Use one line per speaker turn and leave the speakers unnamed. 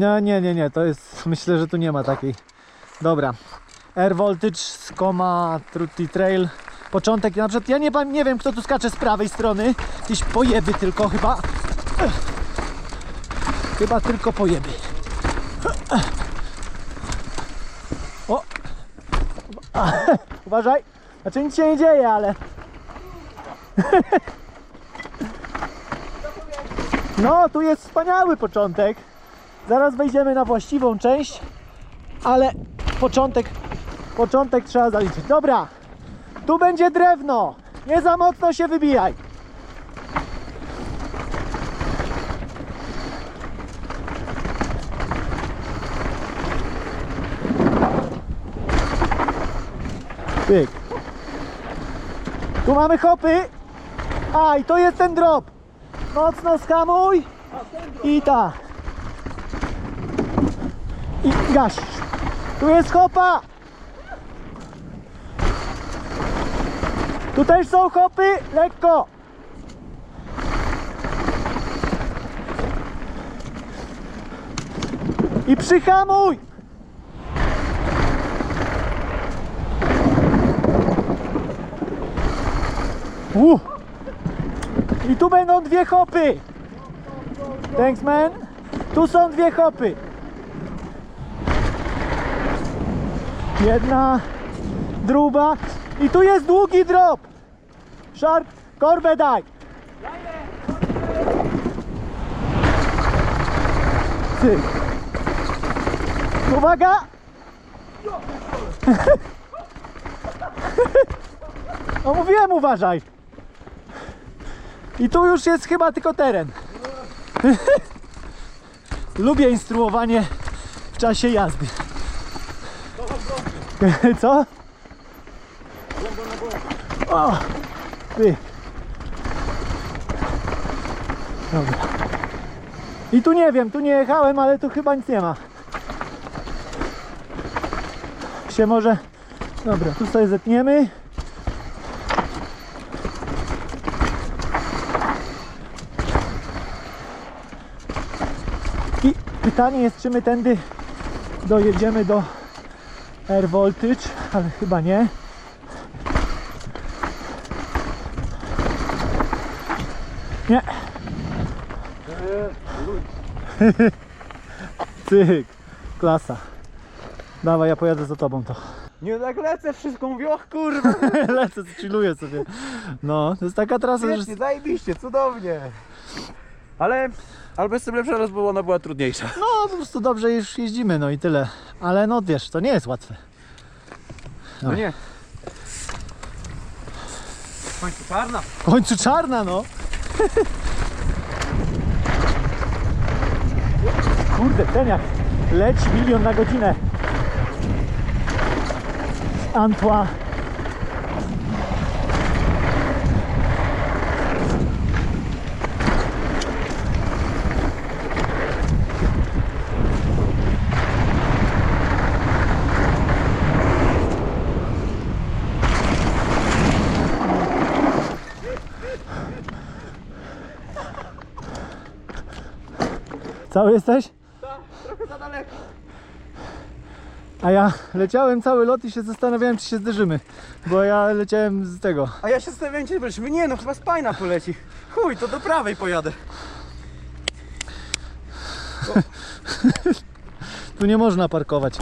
No nie, nie, nie, to jest, myślę, że tu nie ma takiej. Dobra. Air Voltage, Skoma, Trutti Trail. Początek, na przykład, ja nie, nie wiem kto tu skacze z prawej strony. Jakieś pojeby tylko chyba. Chyba tylko pojeby. O! Uważaj! Znaczy nic się nie dzieje, ale... No, tu jest wspaniały początek. Zaraz wejdziemy na właściwą część, ale początek, początek trzeba zaliczyć. Dobra, tu będzie drewno. Nie za mocno się wybijaj. Pyk. Tu mamy hopy. A, i to jest ten drop. Mocno skamuj. I tak. I gasisz. Tu jest hopa. Tu też są hopy. Lekko. I przyhamuj. Uh. I tu będą dwie hopy. Thanks man. Tu są dwie hopy. Jedna, druga i tu jest długi drop. Sharp, korbę daj. Cyk. Uwaga. No mówiłem uważaj. I tu już jest chyba tylko teren. Lubię instruowanie w czasie jazdy. Co? O, ty. Dobra. I tu nie wiem, tu nie jechałem, ale tu chyba nic nie ma. Się może... Dobra, tu sobie zetniemy. I pytanie jest, czy my tędy dojedziemy do Air Voltage, ale chyba nie. Nie. Cyk, klasa. Dawaj, ja pojadę za tobą to.
Nie tak lecę, wszystko mówię, och kurwa,
Lecę, chilluję sobie. No, to jest taka trasa, że...
świetnie, zajebiście, cudownie. Ale, albo jestem lepszy raz, bo ona była trudniejsza.
No, po prostu dobrze już jeździmy, no i tyle. Ale no wiesz, to nie jest łatwe.
No nie. W końcu czarna.
W końcu czarna, no. Kurde, ten jak leci milion na godzinę. Antła. Cały jesteś?
Trochę za daleko.
A ja leciałem cały lot i się zastanawiałem, czy się zderzymy. Bo ja leciałem z tego.
A ja się zastanawiałem, czy byliśmy. Nie no, chyba spajna poleci. Chuj, to do prawej pojadę.
Tu nie można parkować.